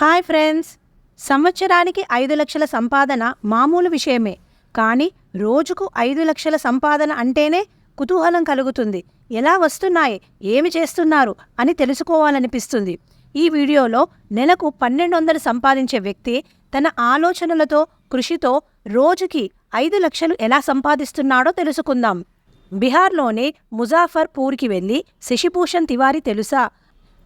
Hi friends. సంవత్సరానికి ఐదు లక్షల సంపాదన మామూలు విషయమే. కానీ రోజుకు ఐదు లక్షల సంపాదన అంటేనే కుతూహలం కలుగుతుంది. ఎలా వస్తున్నాయి? ఏమి చేస్తున్నారు? అని తెలుసుకోవాలనిపిస్తుంది. ఈ వీడియోలో నెలకు పన్నెండు వందలు సంపాదించే వ్యక్తి తన ఆలోచనలతో కృషితో రోజుకి ఐదు లక్షలు ఎలా సంపాదిస్తున్నాడో తెలుసుకుందాం. బీహార్లోని ముజాఫర్పూర్కి వెళ్ళి శశిభూషణ్ తివారీ తెలుసా?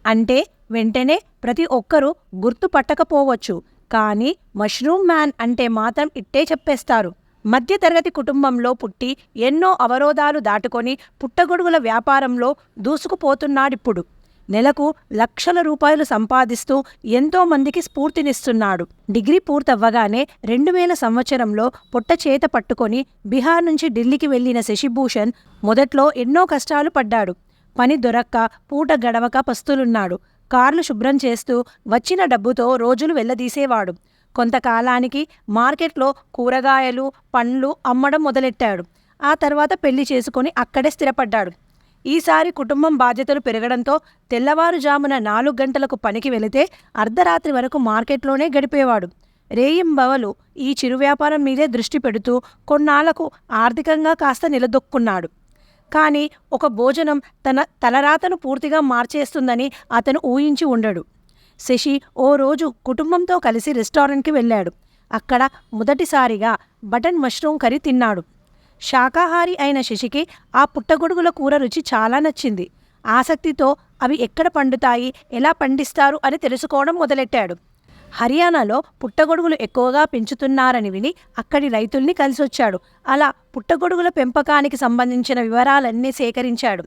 అంటే వెంటనే ప్రతి ఒక్కరూ గుర్తుపట్టకపోవచ్చు కానీ మష్రూమ్ మ్యాన్ అంటే మాత్రం ఇట్టే చెప్పేస్తారు. మధ్యతరగతి కుటుంబంలో పుట్టి ఎన్నో అవరోధాలు దాటుకొని పుట్టగొడుగుల వ్యాపారంలో దూసుకుపోతున్నాడిప్పుడు. నెలకు లక్షల రూపాయలు సంపాదిస్తూ ఎంతో మందికి స్ఫూర్తినిస్తున్నాడు. డిగ్రీ పూర్తవ్వగానే రెండు వేల సంవత్సరంలో పొట్ట చేత పట్టుకొని బీహార్ నుంచి ఢిల్లీకి వెళ్ళిన శశిభూషణ్ మొదట్లో ఎన్నో కష్టాలు పడ్డాడు. పని దొరక్క పూట గడవక పస్తులున్నాడు. కార్లు శుభ్రం చేస్తూ వచ్చిన డబ్బుతో రోజులు వెళ్ళదీసేవాడు. కొంతకాలానికి మార్కెట్లో కూరగాయలు పండ్లు అమ్మడం మొదలెట్టాడు. ఆ తర్వాత పెళ్ళి చేసుకొని అక్కడే స్థిరపడ్డాడు. ఈసారి కుటుంబం బాధ్యతలు పెరగడంతో తెల్లవారుజామున నాలుగు గంటలకు పనికి వెళితే అర్ధరాత్రి వరకు మార్కెట్లోనే గడిపేవాడు. రేయింబవలు ఈ చిరు వ్యాపారం మీదే దృష్టి పెడుతూ కొన్నాళ్ళకు ఆర్థికంగా కాస్త నిలదొక్కున్నాడు. కానీ ఒక భోజనం తన తలరాతను పూర్తిగా మార్చేస్తుందని అతను ఊహించి ఉండడు. శశి ఓ రోజు కుటుంబంతో కలిసి రెస్టారెంట్కి వెళ్ళాడు. అక్కడ మొదటిసారిగా బటన్ మష్రూమ్ కర్రీ తిన్నాడు. శాకాహారి అయిన శశికి ఆ పుట్టగొడుగుల కూర రుచి చాలా నచ్చింది. ఆసక్తితో అవి ఎక్కడ పండుతాయి ఎలా పండిస్తారు అని తెలుసుకోవడం మొదలెట్టాడు. హర్యానాలో పుట్టగొడుగులు ఎక్కువగా పెంచుతున్నారని విని అక్కడి రైతుల్ని కలిసొచ్చాడు. అలా పుట్టగొడుగుల పెంపకానికి సంబంధించిన వివరాలన్నీ సేకరించాడు.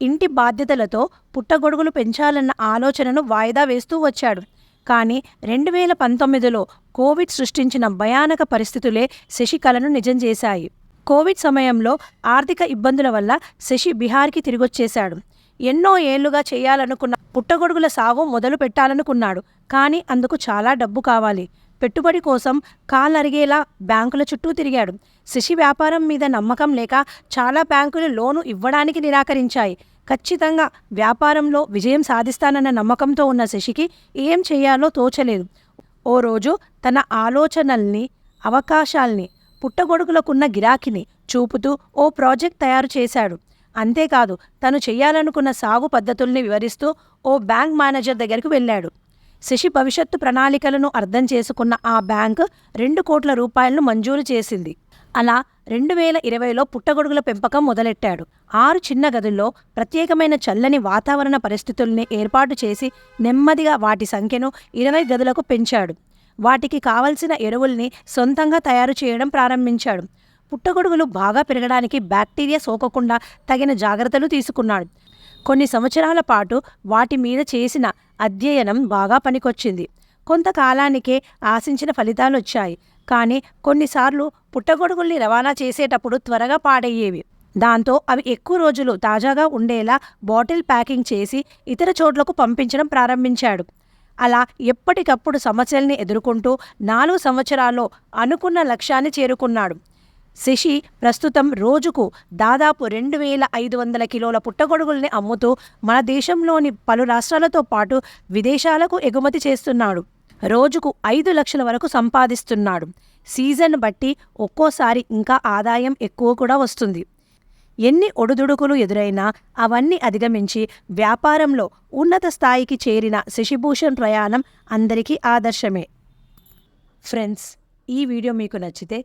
ఇంటి బాధ్యతలతో పుట్టగొడుగులు పెంచాలన్న ఆలోచనను వాయిదా వేస్తూ వచ్చాడు. కానీ రెండు వేల పంతొమ్మిదిలో కోవిడ్ సృష్టించిన భయానక పరిస్థితులే శశికళను నిజం చేశాయి. కోవిడ్ సమయంలో ఆర్థిక ఇబ్బందుల వల్ల శశి బీహార్కి తిరిగొచ్చేశాడు. ఎన్నో ఏళ్ళుగా చేయాలనుకున్న పుట్టగొడుగుల సాగు మొదలు పెట్టాలనుకున్నాడు. కానీ అందుకు చాలా డబ్బు కావాలి. పెట్టుబడి కోసం కాలరిగేలా బ్యాంకుల చుట్టూ తిరిగాడు. శశి వ్యాపారం మీద నమ్మకం లేక చాలా బ్యాంకులు లోను ఇవ్వడానికి నిరాకరించాయి. ఖచ్చితంగా వ్యాపారంలో విజయం సాధిస్తానన్న నమ్మకంతో ఉన్న శశికి ఏం చేయాలో తోచలేదు. ఓ రోజు తన ఆలోచనల్ని అవకాశాల్ని పుట్టగొడుగులకున్న గిరాకిని చూపుతూ ఓ ప్రాజెక్ట్ తయారు చేశాడు. అంతేకాదు తను చేయాలనుకున్న సాగు పద్ధతుల్ని వివరిస్తూ ఓ బ్యాంక్ మేనేజర్ దగ్గరికి వెళ్ళాడు. శశి భవిష్యత్తు ప్రణాళికలను అర్థం చేసుకున్న ఆ బ్యాంక్ రెండు కోట్ల రూపాయలను మంజూరు చేసింది. అలా రెండు వేల ఇరవైలో పుట్టగొడుగుల పెంపకం మొదలెట్టాడు. ఆరు చిన్న గదుల్లో ప్రత్యేకమైన చల్లని వాతావరణ పరిస్థితుల్ని ఏర్పాటు చేసి నెమ్మదిగా వాటి సంఖ్యను ఇరవై గదులకు పెంచాడు. వాటికి కావలసిన ఎరువుల్ని సొంతంగా తయారు చేయడం ప్రారంభించాడు. పుట్టగొడుగులు బాగా పెరగడానికి బ్యాక్టీరియా సోకకుండా తగిన జాగ్రత్తలు తీసుకున్నాడు. కొన్ని సంవత్సరాల పాటు వాటి మీద చేసిన అధ్యయనం బాగా పనికొచ్చింది. కొంతకాలానికే ఆశించిన ఫలితాలు వచ్చాయి. కానీ కొన్నిసార్లు పుట్టగొడుగుల్ని రవాణా చేసేటప్పుడు త్వరగా పాడయ్యేవి. దాంతో అవి ఎక్కువ రోజులు తాజాగా ఉండేలా బాటిల్ ప్యాకింగ్ చేసి ఇతర చోట్లకు పంపించడం ప్రారంభించాడు. అలా ఎప్పటికప్పుడు సమస్యల్ని ఎదుర్కొంటూ నాలుగు సంవత్సరాల్లో అనుకున్న లక్ష్యాన్ని చేరుకున్నాడు. శశి ప్రస్తుతం రోజుకు దాదాపు రెండు వేల ఐదు వందల కిలోల పుట్టగొడుగుల్ని అమ్ముతూ మన దేశంలోని పలు రాష్ట్రాలతో పాటు విదేశాలకు ఎగుమతి చేస్తున్నాడు. రోజుకు ఐదు లక్షల వరకు సంపాదిస్తున్నాడు. సీజన్ బట్టి ఒక్కోసారి ఇంకా ఆదాయం ఎక్కువ కూడా వస్తుంది. ఎన్ని ఒడుదుడుకులు ఎదురైనా అవన్నీ అధిగమించి వ్యాపారంలో ఉన్నత స్థాయికి చేరిన శశిభూషణ్ ప్రయాణం అందరికీ ఆదర్శమే. ఫ్రెండ్స్ ఈ వీడియో మీకు నచ్చితే